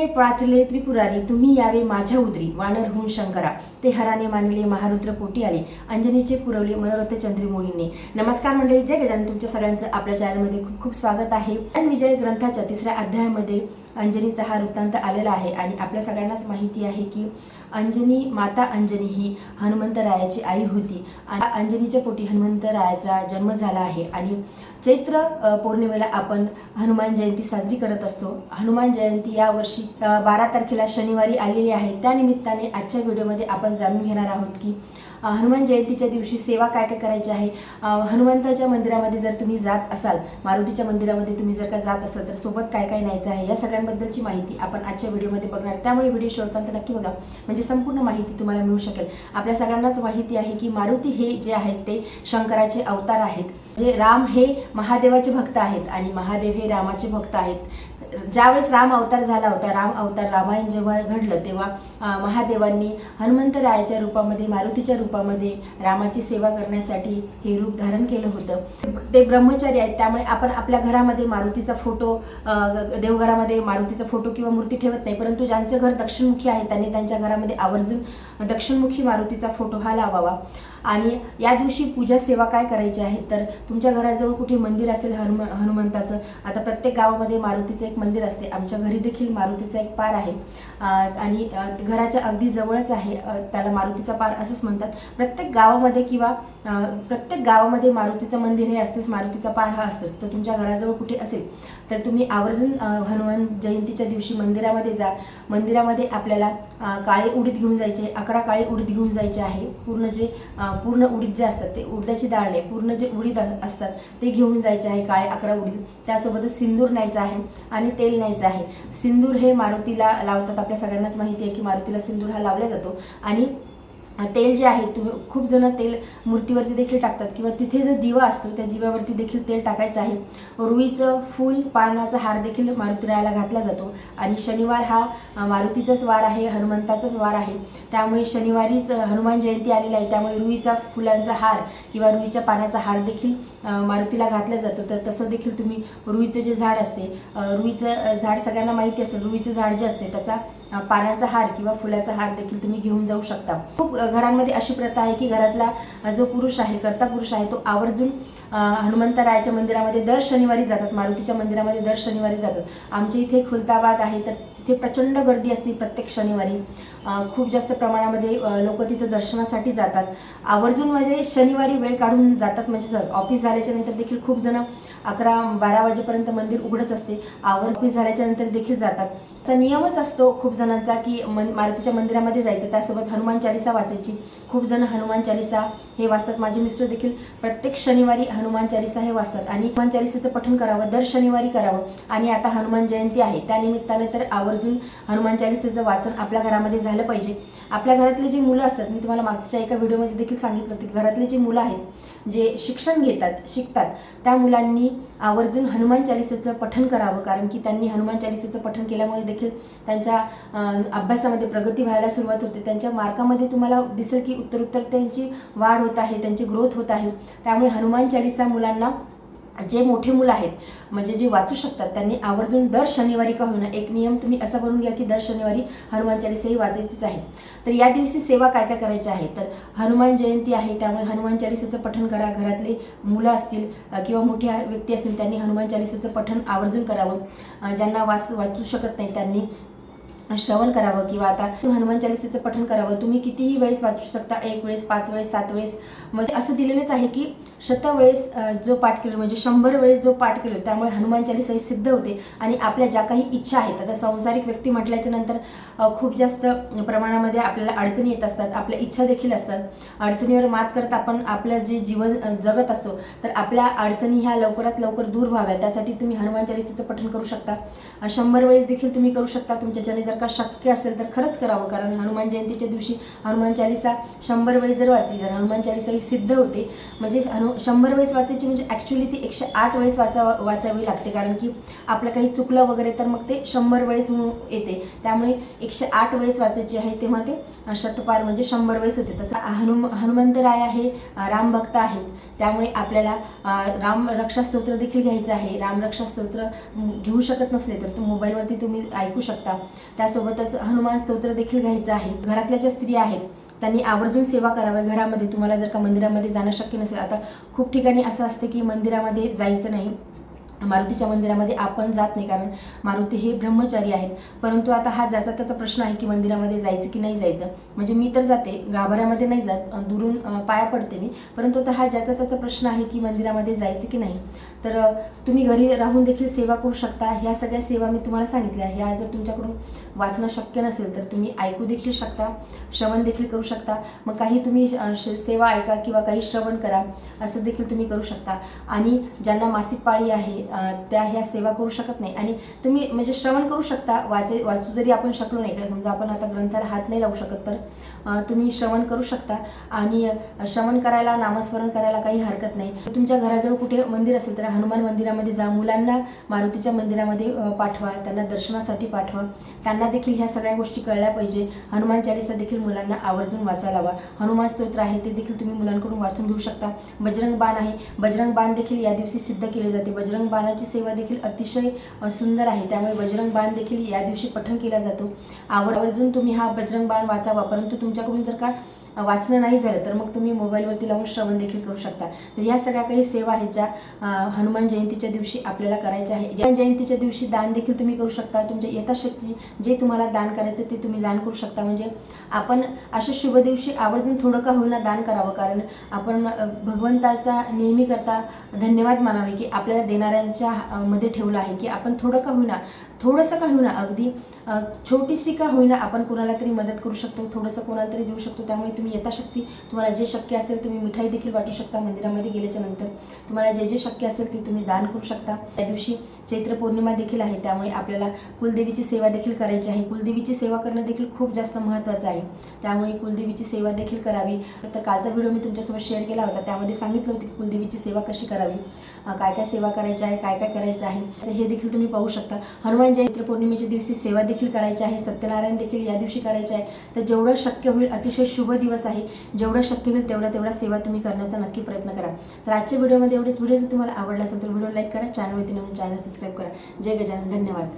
अंजने प्रार्थले त्रिपुरारी तुम्ही यावे माझ्या उदरी वानर होऊन शंकरा. ते हराने मानले महारुद्र पोटी आले अंजनीचे पुरवले मनोरथ चंद्रमोहीने नमस्कार मंडळी जय गजानन. तुमच्या सगळ्यांचं आपल्या चॅनलमध्ये खूप खूप स्वागत आहे. आणि विजय ग्रंथाच्या तिसऱ्या अध्यायामध्ये अंजनीचा हा वृत्तांत आलेला आहे आणि आपल्या सगळ्यांनाच माहिती आहे की अंजनी माता अंजनी ही हनुमंतरायाची आई होती. आणि अंजनीच्या पोटी हनुमंतरायाचा जन्म झाला आहे आणि चैत्र पौर्णिमेला आपण हनुमान जयंती साजरी करत असतो. हनुमान जयंती या वर्षी बारा तारखेला शनिवारी आलेली आहे. त्यानिमित्ताने आजच्या व्हिडिओमध्ये आपण जाणून घेणार आहोत की हनुमान जयंतीच्या दिवशी सेवा काय काय करायची आहे. हनुमंताच्या मंदिरामध्ये जर तुम्ही जात असाल मारुतीच्या मंदिरामध्ये तुम्ही जर का जात असाल तर सोबत काय काय न्यायचं आहे या सगळ्यांबद्दलची माहिती आपण आजच्या व्हिडिओमध्ये बघणार. त्यामुळे व्हिडिओ शेवटपर्यंत नक्की बघा. म्हणजे संपूर्ण माहिती तुम्हाला मिळू शकेल. आपल्या सगळ्यांनाच माहिती आहे की मारुती हे जे आहेत ते शंकराचे अवतार आहेत. जे राम हे महादेवाचे भक्त आहेत आणि महादेव हे रामाचे भक्त आहेत. ज्यावेळेस राम अवतार झाला होता राम अवतार रामायण जेव्हा घडलं तेव्हा महादेवांनी हनुमंतरायाच्या रूपामध्ये मारुतीच्या रूपामध्ये रामाची सेवा करण्यासाठी हे रूप धारण केलं होतं. ते ब्रह्मचारी आहेत त्यामुळे आपण आपल्या घरामध्ये मारुतीचा फोटो देवघरामध्ये मारुतीचा फोटो किंवा मूर्ती ठेवत नाही परंतु ज्यांचं घर दक्षिणमुखी आहे त्यांनी त्यांच्या घरामध्ये आवर्जून दक्षिणमुखी मारुतीचा फोटो हा लावावा. आणि या दिवशी पूजा सेवा काय करायची आहे? तर तुमच्या घराजवळ कुठे मंदिर असेल हनुम हनुमंताचं आता प्रत्येक गावामध्ये मारुतीचं एक मंदिर असते. आमच्या घरी देखील मारुतीचा एक पार आहे. आणि घराच्या अगदी जवळच आहे. त्याला मारुतीचा पार असंच म्हणतात. प्रत्येक गावामध्ये किंवा प्रत्येक गावामध्ये मारुतीचं मंदिर हे असतेच मारुतीचा पार हा असतोच. तर तुमच्या घराजवळ कुठे असेल तर तुम्ही आवर्जून हनुमान जयंतीच्या दिवशी मंदिरामध्ये जा. मंदिरामध्ये आपल्याला काळे उडीद घेऊन जायचे अकरा काळे उडीद घेऊन जायचे आहे. पूर्ण जे आ, पूर्ण उडीद जे असतात ते उडदाची डाळ आहे पूर्ण जे उडीद असतात ते घेऊन जायचे आहे काळे अकरा उडीद त्यासोबतच सिंदूर न्यायचं आहे आणि तेल न्यायचं आहे. सिंदूर हे मारुतीला लावतात. आपल्या सगळ्यांनाच माहिती आहे की मारुतीला सिंदूर हा लावला जातो आणि तेल जे आहे तुम्ही खूप जण तेल मूर्तीवरती देखील टाकतात. किंवा तिथे जो दिवा असतो त्या दिव्यावरती देखील तेल टाकायचं आहे. रुईचं फूल पानाचा हार देखील मारुतीरायाला घातला जातो. आणि शनिवार हा मारुतीचाच वार आहे हनुमंताचाच वार आहे. त्यामुळे शनिवारीच हनुमान जयंती आलेली आहे. त्यामुळे रुईचा फुलांचा हार किंवा रुईच्या पानाचा हार देखील मारुतीला घातला जातो. तर तसं देखील तुम्ही रुईचं जे झाड असते रुईचं झाड सगळ्यांना माहिती असेल रुईचं झाड जे असते त्याचा पानाचा हार किंवा फुलाचा हार देखील तुम्ही घेऊन जाऊ शकता. खूप घरांमध्ये अशी प्रथा आहे की घरातला जो पुरुष आहे कर्ता पुरुष आहे तो आवर्जून हनुमंतरायाच्या मंदिरामध्ये दर शनिवारी जातात मारुतीच्या मंदिरामध्ये दर शनिवारी जातात. आमच्या इथे खुलताबाद आहे तर तिथे प्रचंड गर्दी असते प्रत्येक शनिवारी. खूप जास्त प्रमाणामध्ये लोक तिथं दर्शनासाठी जातात. आवर्जून म्हणजे शनिवारी वेळ काढून जातात म्हणजे ऑफिस झाल्याच्यानंतर देखील खूप जण अकरा बारा वाजेपर्यंत मंदिर उघडच असते. आवर ऑफिस झाल्याच्यानंतर देखील जातात. चा नियमच असतो खूप जणांचा की मन मारुतीच्या मंदिरामध्ये जायचं त्यासोबत हनुमान चालिसा वाचायची. खूप जण हनुमान चालिसा हे वाचतात. माझे मिस्टर देखील प्रत्येक शनिवारी हनुमान चालिसा हे वाचतात. आणि हनुमान चालिसेचं पठण करावं दर शनिवारी करावं. आणि आता हनुमान जयंती आहे. त्यानिमित्ताने तर आवर्जून हनुमान चालिसेचं वाचन आपल्या घरामध्ये झालं पाहिजे. आपल्या घरातले जी मुलं असतात मी तुम्हाला मागच्या एका व्हिडिओमध्ये देखील सांगितलं होतं की घरातले जी मुलं आहेत जे शिक्षण घेतात शिकतात त्या मुलांनी आवर्जून हनुमान चालिसेचं पठन करावं कारण की त्यांनी हनुमान चालिसेचं पठन केल्यामुळे देखील त्यांच्या अभ्यासामध्ये प्रगती व्हायला सुरुवात होते. त्यांच्या मार्कामध्ये तुम्हाला दिसेल की उत्तरोत्तर त्यांची वाढ होत आहे त्यांची ग्रोथ होत आहे. त्यामुळे हनुमान चालिसा मुलांना जे मोठे मुलं आहेत म्हणजे जे वाचू शकतात त्यांनी आवर्जून दर शनिवारी का होईना एक नियम तुम्ही असा बनवून घ्या की दर शनिवारी हनुमान चालिसा ही वाचायचीच आहे. तर या दिवशी सेवा काय काय करायची आहे तर हनुमान जयंती आहे त्यामुळे हनुमान चालिसाचं पठण करा. घरातले मुलं असतील किंवा मोठे व्यक्ती असतील त्यांनी हनुमान चालिसाचं पठण आवर्जून करावं. ज्यांना वाच वाचू शकत नाही त्यांनी श्रवण करावं. किंवा आता हनुमान चालिसेचं पठण करावं. तुम्ही कितीही वेळेस वाचू शकता एक वेळेस पाच वेळेस सात वेळेस म्हणजे असं दिलेलंच आहे की शतवेळेस जो पाठ केलं म्हणजे शंभर वेळेस जो पाठ केलं त्यामुळे हनुमान चालीसा ही सिद्ध होते. आणि आपल्या ज्या काही इच्छा आहेत आता संसारिक व्यक्ती म्हटल्याच्या नंतर खूप जास्त प्रमाणामध्ये आपल्याला अडचणी येत असतात आपल्या इच्छा देखील असतात. अडचणीवर मात करत आपण आपलं जे जीवन जगत असतो तर आपल्या अडचणी ह्या लवकरात लवकर दूर व्हाव्या त्यासाठी तुम्ही हनुमान चालिसेचं पठण करू शकता. शंभर वेळेस देखील तुम्ही करू शकता. तुमच्याच्याने जर का शक्य असेल तर खरंच करावं. कारण हनुमान जयंतीच्या दिवशी हनुमान चालिसा शंभर वेळेस जर वाचली तर हनुमान चालिसा ही सिद्ध होते. म्हणजे अनु शंभर वेळेस वाचायची म्हणजे ॲक्च्युली ती एकशे आठ वेळेस वाचा वाचावी लागते. कारण की आपलं काही चुकलं वगैरे तर मग ते शंभर वेळेस येते. त्यामुळे एकशे आठ वेळेस वाचायची आहे तेव्हा ते शतपार म्हणजे शंभर वेळेस होते. तसं हनुम हनुमंतराय आहे रामभक्त आहेत. त्यामुळे आपल्याला राम रक्षास्तोत्र देखील घ्यायचं आहे. राम रक्षास्तोत्र घेऊ शकत नसले तर तो मोबाईलवरती तुम्ही ऐकू शकता. त्यासोबतच हनुमान स्तोत्र देखील घ्यायचं आहे. घरातल्या ज्या स्त्रिया आहेत त्यांनी आवर्जून सेवा करावी. घरामध्ये तुम्हाला जर का मंदिरामध्ये जाणं शक्य नसेल आता खूप ठिकाणी असं असतं की मंदिरामध्ये जायचं नाही. मारुतीच्या मंदिरामध्ये आपण जात नाही कारण मारुती हे ब्रह्मचारी आहेत. परंतु आता हा ज्याचा त्याचा प्रश्न आहे की मंदिरामध्ये जायचं की नाही जायचं. म्हणजे मी तर जाते गाभाऱ्यामध्ये नाही जात दुरून पाया पडते मी. परंतु आता हा ज्याचा त्याचा प्रश्न आहे की मंदिरामध्ये जायचं की नाही. तर तुम्ही घरी राहून देखील सेवा करू शकता. ह्या सगळ्या सेवा मी तुम्हाला सांगितल्या. ह्या जर तुमच्याकडून वाचणं शक्य नसेल तर तुम्ही ऐकू देखील शकता श्रवण देखील करू शकता. मग काही तुम्ही सेवा ऐका किंवा काही श्रवण करा असं देखील तुम्ही करू शकता. आणि ज्यांना मासिक पाळी आहे त्या ह्या सेवा करू शकत नाही. आणि तुम्ही म्हणजे श्रवण करू शकता वाचे वाचू जरी आपण शकलो नाही का समजा आपण आता ग्रंथाला हात नाही लावू शकत तर तुम्ही श्रवण करू शकता. आणि श्रवण करायला नामस्मरण करायला काही हरकत नाही. तुमच्या घराजवळ कुठे मंदिर असेल तर हनुमान मंदिरामध्ये जा मुलांना मारुतीच्या मंदिरामध्ये पाठवा त्यांना दर्शनासाठी पाठवा. त्यांना देखील ह्या सगळ्या गोष्टी कळल्या पाहिजे. हनुमान चालिसा देखील मुलांना आवर्जून वाचायला हवा हनुमान स्तोत्र आहे ते देखील तुम्ही मुलांकडून वाचून घेऊ शकता. बजरंग बाण आहे. बजरंग बाण देखील या दिवशी सिद्ध केले जाते. बजरंग बाणाची सेवा देखील अतिशय सुंदर आहे. त्यामुळे बजरंग बाण देखील या दिवशी पठण केला जातो. आवर्जून तुम्ही हा बजरंग बाण वाचावा परंतु तुमच्याकडून जर का वाचणं नाही झालं तर मग तुम्ही मोबाईलवरती लावून श्रवण देखील करू शकता. तर ह्या सगळ्या काही सेवा आहेत ज्या हनुमान जयंतीच्या दिवशी आपल्याला करायच्या आहे. हनुमान जयंतीच्या दिवशी दान देखील तुम्ही करू शकता. तुमच्या यथाशक्ती जे तुम्हाला दान करायचं ते तुम्ही दान करू शकता. म्हणजे आपण अशा शुभ दिवशी आवर्जून थोडं का होईना दान करावं. कारण आपण भगवंताचा नेहमी करता धन्यवाद मानावे की आपल्याला देणाऱ्या मुलांच्या मध्ये ठेवलं आहे की आपण थोडं का होईना थोडंसं का होईना अगदी छोटीशी का होईना आपण कोणाला तरी मदत करू शकतो थोडंसं कोणाला तरी देऊ शकतो त्यामुळे तुम्ही यथाशक्ती तुम्हाला जे शक्य असेल तुम्ही मिठाई देखील वाटू शकता मंदिरामध्ये गेल्याच्यानंतर. तुम्हाला जे जे शक्य असेल ते तुम्ही दान करू शकता. त्या दिवशी चैत्र पौर्णिमा देखील आहे त्यामुळे आपल्याला कुलदेवीची सेवा देखील करायची आहे. कुलदेवीची सेवा करणं देखील खूप जास्त महत्त्वाचं आहे. त्यामुळे कुलदेवीची सेवा देखील करावी. तर कालचा व्हिडिओ मी तुमच्यासोबत शेअर केला होता त्यामध्ये सांगितलं होतं की कुलदेवीची सेवा कशी करावी. काय काय सेवा करायची आहे काय काय करायचं आहे हे देखील तुम्ही पाहू शकता. हनुमान जयंती पौर्णिमेच्या दिवशी सेवा देखील करायची आहे सत्यनारायण देखील या दिवशी करायचे आहे. तर जेवढं शक्य होईल अतिशय शुभ दिवस आहे. जेवढं शक्य होईल तेवढा तेवढा सेवा तुम्ही करण्याचा नक्की प्रयत्न करा. तर आजच्या व्हिडिओमध्ये एवढेच. व्हिडिओ जर तुम्हाला आवडला असेल तर व्हिडिओ लाईक करा चॅनलवरती नवीन चॅनल सबस्क्राईब करा. जय गजानन. धन्यवाद.